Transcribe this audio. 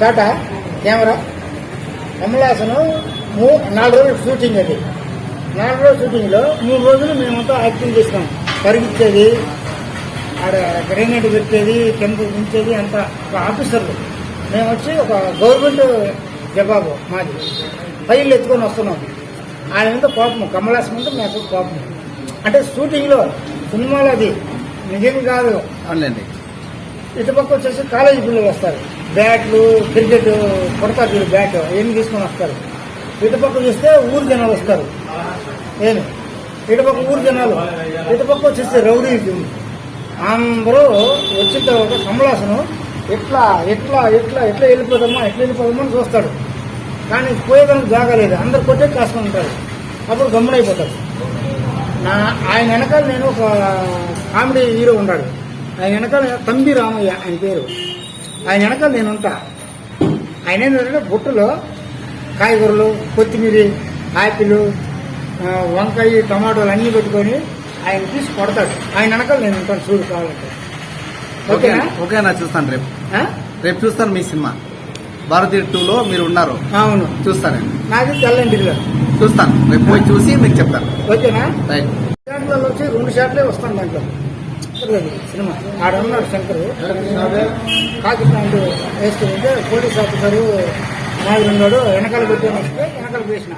Tata camera కమలాసను నాలుగు రోజులు shooting అది. నాలుగు రోజుల షూటింగ్లో మూడు రోజులు మేమంతా యాక్టింగ్ చేసినాం. పరిగెత్తేది ఆడ గ్రెనేడ్ పెట్టేది కెమికల్ ఉంచేది అంతా ఒక ఆఫీసర్లు మేము వచ్చి ఒక గవర్నమెంట్ జవాబు మాది. ఫైల్ ఎత్తుకొని వస్తున్నాం. ఆయన మీద కోపం కమలాసం మీద మాకు కోపం. అంటే షూటింగ్లో సినిమాలో అది. నిజం కాదు. అవునులేండి. ఇటుపక్క వచ్చేసి కాలేజీ పిల్లలు వస్తారు. బ్యాట్లు క్రికెట్ కొడతారు చూడు బ్యాట్. ఏమి తీసుకొని వస్తారు? ఇటుపక్క చూస్తే ఊరు జనాలు వస్తారు. నేను ఇటుపక్క ఊరు జనాలు. ఇటుపక్క వచ్చేస్తే రౌడీ అందరూ వచ్చిన తర్వాత కమలాసను ఎట్లా ఎట్లా ఎట్లా ఎట్లా వెళ్ళిపోదామా ఎట్లా వెళ్ళిపోదామా అని చూస్తాడు. కానీ పోయేదానికి జాగలేదు అందరు కొట్టే కాసుకొని ఉంటారు. అప్పుడు గమ్మునైపోతాడు నా ఆయన వెనకాల నేను ఒక కామెడీ హీరో ఉన్నాడు. ఆయన వెనకాల తంబి రామయ్య ఆయన పేరు. ఆయన వెనకాల నేను ఉంటా. ఆయన ఏంటంటే బుట్టలో కాయగూరలు కొత్తిమీర ఆపిల్ వంకాయ టమాటోలు అన్నీ పెట్టుకొని ఆయన తీసి కొడతాడు. ఆయన వెనకాల నేను ఉంటాను చూడు కావాలంటే. ఓకే ఓకేనా? ఓకేనా చూస్తాను రేపు? రేపు చూస్తాను మీ సినిమా. భారతీయ టూలో మీరు ఉన్నారు. అవును. చూస్తానండి నాకు తెల్లండిలో చూస్తాను. రేపు పోయి చూసి మీకు చెప్తాను. ఓకేనా? రైట్. వచ్చి రెండు షాట్లే వస్తాను దాంట్లో. సినిమా. ఆడ ఉన్నాడు శంకర్. కాకి ప్యాంట్ వేసుకుంటే పోలీస్ ఆఫీసరు మాదిరి ఉన్నాడు. వెనకాల పెట్టాను వస్తే వెనకాల వేసిన